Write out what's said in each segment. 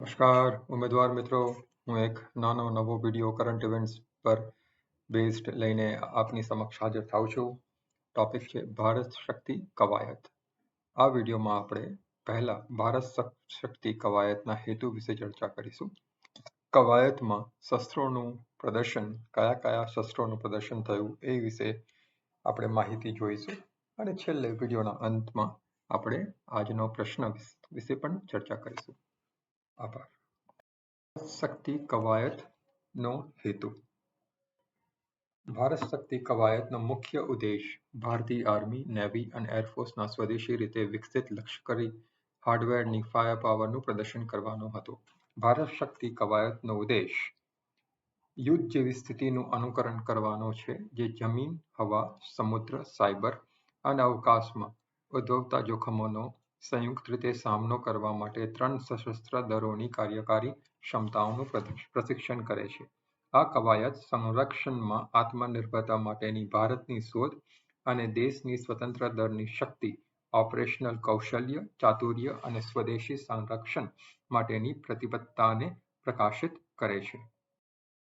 નમસ્કાર, ઉમેદવાર મિત્રો. હું એક નાનો નવો વીડિયો કરંટ ઇવેન્ટ્સ પર બેઝડ લઈને આપની સમક્ષ હાજર થાઉં છું. ટોપિક છે, ભારત શક્તિ કવાયત. આ વિડીયોમાં આપણે પહેલા ભારત શક્તિ કવાયતના હેતુ વિશે ચર્ચા કરીશું. કવાયતમાં શસ્ત્રોનું પ્રદર્શન, કયા કયા શસ્ત્રોનું પ્રદર્શન થયું એ વિશે આપણે માહિતી જોઈશું. અને છેલ્લે વિડીયોના અંતમાં આપણે આજનો પ્રશ્ન વિશે પણ ચર્ચા કરીશું. આભાર. શક્તિ કવાયતનો હેતુ. ભારત શક્તિ કવાયતનો મુખ્ય ઉદ્દેશ ભારતીય આર્મી, નેવી અને એરફોર્સના સ્વદેશી રીતે વિકસિત લશ્કરી હાર્ડવેરની ફાયર પાવરનું પ્રદર્શન કરવાનો હતો. ભારત શક્તિ કવાયતનો ઉદ્દેશ યુદ્ધ જેવી સ્થિતિનું અનુકરણ કરવાનો છે, જે જમીન, હવા, સમુદ્ર, સાયબર અને અવકાશમાં ઉદ્ભવતા જોખમોનો સંયુક્ત રીતે સામનો કરવા માટે ત્રણ સશસ્ત્ર દળોની કાર્યકારી ક્ષમતાઓનું પ્રશિક્ષણ કરે છે. આ કવાયત સંરક્ષણમાં આત્મનિર્ભરતા માટેની ભારતની શોધ અને દેશની સ્વતંત્ર દળની શક્તિ, ઓપરેશનલ કૌશલ્ય, ચાતુર્ય અને સ્વદેશી સંરક્ષણ માટેની પ્રતિબદ્ધતાને પ્રકાશિત કરે છે.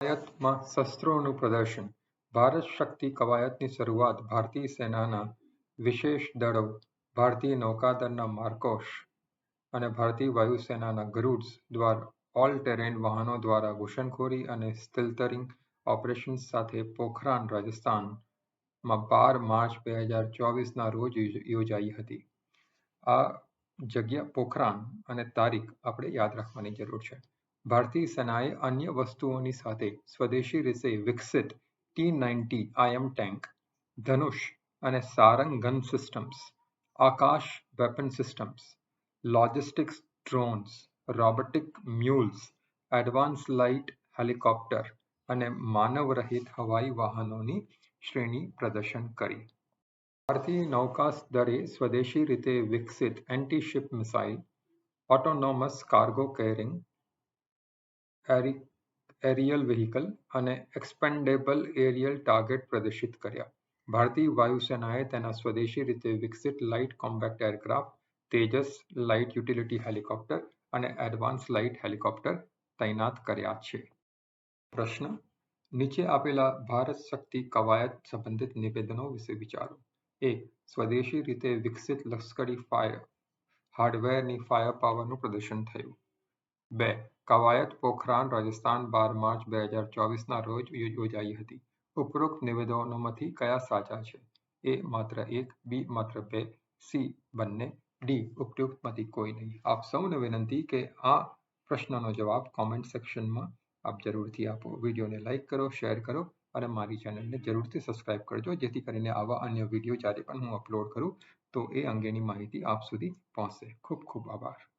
કવાયતમાં શસ્ત્રોનું પ્રદર્શન. ભારત શક્તિ કવાયતની શરૂઆત ભારતીય સેનાના વિશેષ દળો ભારતીય નૌકાદળના માર્કોસ અને ભારતીય વાયુસેનાના ગરુડ્સ દ્વારા ઓલ ટેરેન વાહનો દ્વારા ઘૂસણખોરી અને સ્થિલતરિંગ ઓપરેશન્સ સાથે પોખરાન રાજસ્થાનમાં બાર માર્ચ બે હજાર ચોવીસના રોજ યોજાઈ હતી. આ જગ્યા પોખરાન અને તારીખ આપણે યાદ રાખવાની જરૂર છે. ભારતીય સેનાએ અન્ય વસ્તુઓની સાથે સ્વદેશી રીતે વિકસિત T ninety IM tank, Dhanush અને Sarang gun systems Akash weapon systems logistics drones robotic mules advance light helicopter અને માનવરહિત હવાઈ વાહનોની શ્રેણી પ્રદર્શન કરી. ભારતીય નૌકાદળે સ્વદેશી રીતે વિકસિત anti ship missile autonomous cargo carrying aerial vehicle અને એક્સપેન્ડેબલ એરિયલ ટાર્ગેટ પ્રદર્શિત કર્યા. ભારતીય વાયુસેનાએ તેના સ્વદેશી રીતે વિકસિત light combat aircraft, Tejas light utility helicopter અને એડવાન્સ લાઇટ હેલિકોપ્ટર તૈનાત કર્યા છે. પ્રશ્ન, નીચે આપેલા ભારત શક્તિ કવાયત સંબંધિત નિવેદનો વિશે વિચારો. એ, સ્વદેશી રીતે વિકસિત લશ્કરી ફાયર, હાર્ડવેરની ફાયર પાવરનું પ્રદર્શન થયું. બે, કવાયત પોખરાન રાજસ્થાન બાર માર્ચ બે હજાર ચોવીસના રોજ યોજાઈ હતી. ઉપરોક્ત નિવેદનોમાંથી કયા સાચા છે? એ માત્ર એક બી માત્ર બે સી બંને ડી ઉપયુક્તમાંથી કોઈ નહીં. આપ સૌને વિનંતી કે આ પ્રશ્નનો જવાબ કોમેન્ટ સેક્શનમાં આપ જરૂરથી આપો. વિડીયોને લાઇક કરો શેર કરો અને મારી ચેનલને જરૂરથી સબસ્ક્રાઇબ કરજો, જેથી કરીને આવા અન્ય વીડિયો જ્યારે પણ હું અપલોડ કરું, તો એ અંગેની માહિતી આપ સુધી પહોંચશે. ખૂબ ખૂબ આભાર.